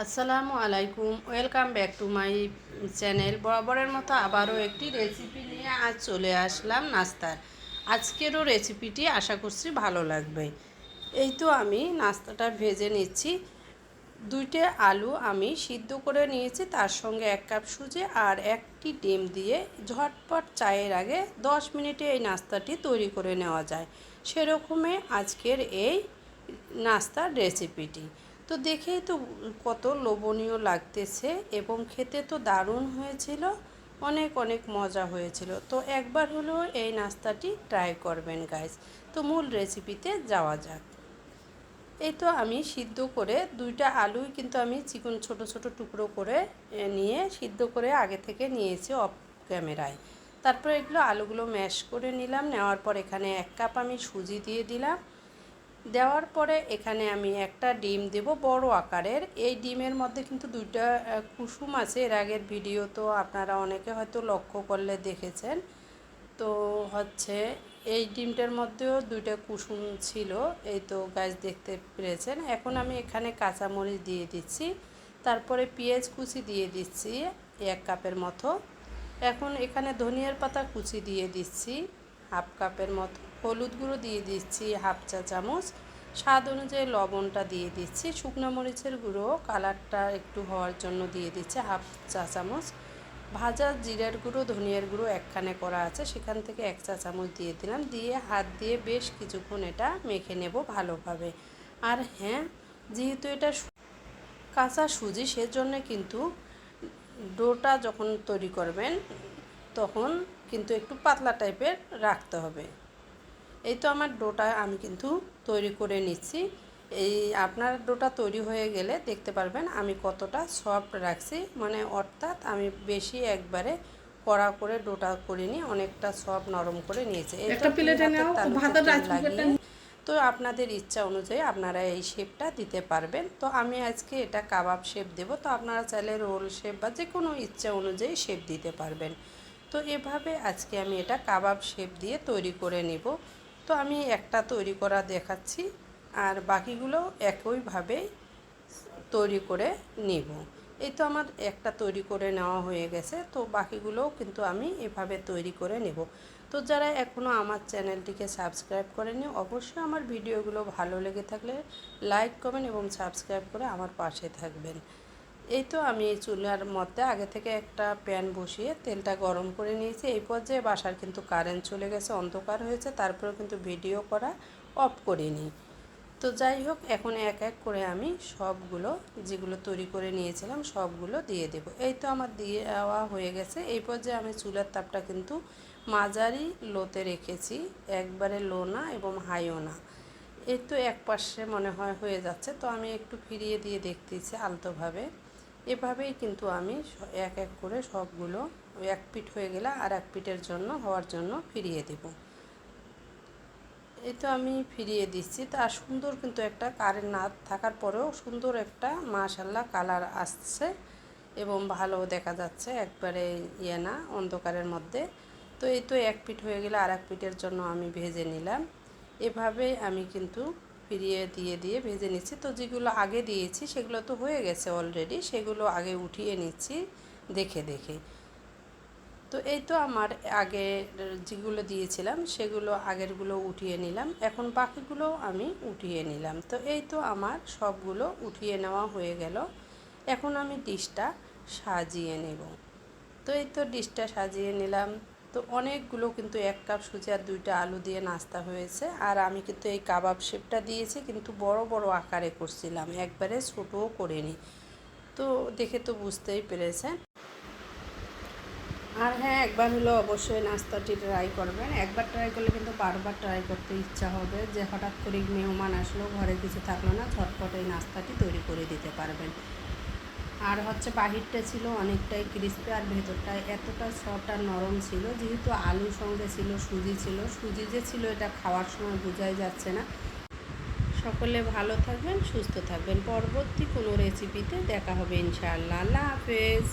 আসসালামু আলাইকুম, welcome back to my channel. বরাবরের মতো আবারও একটি রেসিপি নিয়ে আজ চলে আসলাম নাস্তার। আজকেরও রেসিপিটি আশা করছি ভালো লাগবে। এই তো আমি নাস্তাটা ভেজে নিচ্ছি। দুইটা আলু আমি সিদ্ধ করে নিয়েছি, তার সঙ্গে এক কাপ সুজি আর একটি ডিম দিয়ে ঝটপট চায়ের আগে দশ মিনিটে এই নাস্তাটি তৈরি করে নেওয়া যায়। সেরকমই আজকের এই নাস্তার রেসিপিটি তো দেখেই তো কত লোভনীয় লাগতেছে এবং খেতে তো দারুণ হয়েছিল, অনেক অনেক মজা হয়েছিল। তো একবার হলেও এই নাস্তাটি ট্রাই করবেন গাইজ তো মূল রেসিপিতে যাওয়া যাক। এই তো আমি সিদ্ধ করে দুইটা আলুই কিন্তু আমি চিকন ছোট ছোট টুকরো করে নিয়ে সিদ্ধ করে আগে থেকে নিয়েছি অফ ক্যামেরায় তারপর এগুলো আলুগুলো ম্যাশ করে নিলাম, নেওয়ার পর এখানে এক কাপ আমি সুজি দিয়ে দিলাম। দেওয়ার পরে এখানে আমি একটা ডিম দেব বড় আকারের। এই ডিমের মধ্যে কিন্তু দুইটা কুসুম আছে। এর আগের ভিডিও তো আপনারা অনেকে হয়তো লক্ষ্য করলে দেখেছেন। তো হচ্ছে এই ডিমটার মধ্যেও দুইটা কুসুম ছিল। এই তো গাছ দেখতে পেরেছেন। এখন আমি এখানে কাঁচামরিচ দিয়ে দিচ্ছি। তারপরে পেঁয়াজ কুচি দিয়ে দিচ্ছি এক কাপের মতো। এখন এখানে ধনিয়ার পাতা কুচি দিয়ে দিচ্ছি। হাফ কাপের মতো। হলুদ গুঁড়ো দিয়ে দিচ্ছি হাফ চা চামচ। স্বাদ অনুযায়ী লবণটা দিয়ে দিচ্ছি। শুকনো মরিচের গুঁড়ো কালারটা একটু হওয়ার জন্য দিয়ে দিচ্ছি হাফ চা চামচ। ভাজা জিরার গুঁড়ো, ধনিয়ার গুঁড়ো একখানে করা আছে, সেখান থেকে এক চা চামচ দিয়ে দিলাম। দিয়ে হাত দিয়ে বেশ কিছুক্ষণ এটা মেখে নেব ভালোভাবে। আর হ্যাঁ যেহেতু এটা কাঁচা সুজি, সেজন্য কিন্তু ডোটা যখন তৈরি করবেন, তখন কিন্তু একটু পাতলা টাইপের রাখতে হবে। এই তো আমার ডোটা আমি কিন্তু তৈরি করে নিচ্ছি। এই আপনার ডোটা তৈরি হয়ে গেলে দেখতে পারবেন আমি কতটা সফট রাখছি। মানে অর্থাৎ আমি বেশি একবারে কড়া করে ডোটা করিনি অনেকটা সফট নরম করে নিয়েছি। একটা প্লেটে নাও ভাতের তো আপনাদের ইচ্ছা অনুযায়ী আপনারা এই শেপটা দিতে পারবেন। তো আমি আজকে এটা কাবাব শেপ দেব। তো আপনারা চাইলে রোল শেপ বা যে কোনো ইচ্ছা অনুযায়ী শেপ দিতে পারবেন। তো এভাবে আজকে আমি এটা কাবাব শেপ দিয়ে তৈরি করে নেব। তো আমি একটা তৈরি করা দেখাচ্ছি আর বাকিগুলো একইভাবে তৈরি করে নিব। এই তো আমার একটা তৈরি করে নেওয়া হয়ে গেছে, তো বাকিগুলোও কিন্তু আমি এভাবে তৈরি করে নেব। তো যারা এখনও আমার চ্যানেলটিকে সাবস্ক্রাইব করেনি অবশ্যই আমার ভিডিওগুলো ভালো লেগে থাকলে লাইক, কমেন্ট এবং সাবস্ক্রাইব করে আমার পাশে থাকবেন। এই তো আমি চুলার মধ্যে আগে থেকে একটা প্যান বসিয়ে তেলটা গরম করে নিয়েছি। এই পর্যায়ে বাসার কিন্তু কারেন্ট চলে গেছে, অন্ধকার হয়েছে, তারপরেও কিন্তু ভিডিও করা অফ করিনি। তো যাই হোক, এখন এক এক করে আমি সবগুলো, যেগুলো তৈরি করে নিয়েছিলাম, সবগুলো দিয়ে দেব। এই তো আমার দিয়ে দেওয়া হয়ে গেছে। এই পর্যায়ে আমি চুলার তাপটা কিন্তু মাঝারি লোতে রেখেছি, একবারে লো না এবং হাইও না। এই তো এক পাশে মনে হয় হয়ে যাচ্ছে। তো আমি একটু ফিরিয়ে দিয়ে দেখতেছি আলতোভাবে। এভাবেই কিন্তু আমি এক এক করে সবগুলো এক পিঠ হয়ে গেলে আর এক পিঠের জন্য, হওয়ার জন্য ফিরিয়ে দেব। এই তো আমি ফিরিয়ে দিচ্ছি। তা সুন্দর কিন্তু একটা কারেন্ট না থাকার পরেও সুন্দর একটা মাশাল্লাহ কালার আসছে এবং ভালো দেখা যাচ্ছে। একবারে ইয়ে না, অন্ধকারের মধ্যে। তো এই তো এক পিঠ হয়ে গেলে আর এক পিঠের জন্য আমি ভেজে নিলাম। এভাবে আমি কিন্তু ফিরিয়ে দিয়ে দিয়ে ভেজে নিচ্ছি। তো যেগুলো আগে দিয়েছি, সেগুলো তো হয়ে গেছে অলরেডি সেগুলো আগে উঠিয়ে নিচ্ছি দেখে দেখে। তো এই তো আমার আগে যেগুলো দিয়েছিলাম, সেগুলো আগেরগুলো উঠিয়ে নিলাম। এখন বাকিগুলো আমি উঠিয়ে নিলাম। তো এই তো আমার সবগুলো উঠিয়ে নেওয়া হয়ে গেল। এখন আমি ডিশটা সাজিয়ে নেব। তো এই তো ডিশটা সাজিয়ে নিলাম। তো অনেকগুলো কিন্তু এক কাপ সুজি আর দুইটা আলু দিয়ে নাস্তা হয়েছে। আর আমি কিন্তু এই কাবাব শেপটা দিয়েছি, কিন্তু বড় বড় আকারে করছিলাম। একবারে ছোটও করিনি। তো দেখে তো বুঝতেই পেরেছেন। আর হ্যাঁ একবার হলো অবশ্যই নাস্তাটি ট্রাই করবেন। একবার ট্রাই করলে কিন্তু বারবার ট্রাই করতে ইচ্ছা হবে যে হঠাৎ করে মেহমান আসলো ঘরে কিছু থাকল না, ঝটপট এই নাস্তাটি তৈরি করে দিতে পারবেন। আর হচ্ছে বাহিরটা ছিল অনেকটাই ক্রিস্পি আর ভেতরটা এতটা সফট আর নরম ছিল। যেহেতু আলুর সঙ্গে ছিল, সুজি ছিল, সুজি যে ছিল এটা খাওয়ার সময় বোঝাই যাচ্ছে না। সকলে ভালো থাকবেন, সুস্থ থাকবেন। পরবর্তী কোনো রেসিপিতে দেখা হবে ইনশাআল্লাহ। আল্লাহ হাফেজ।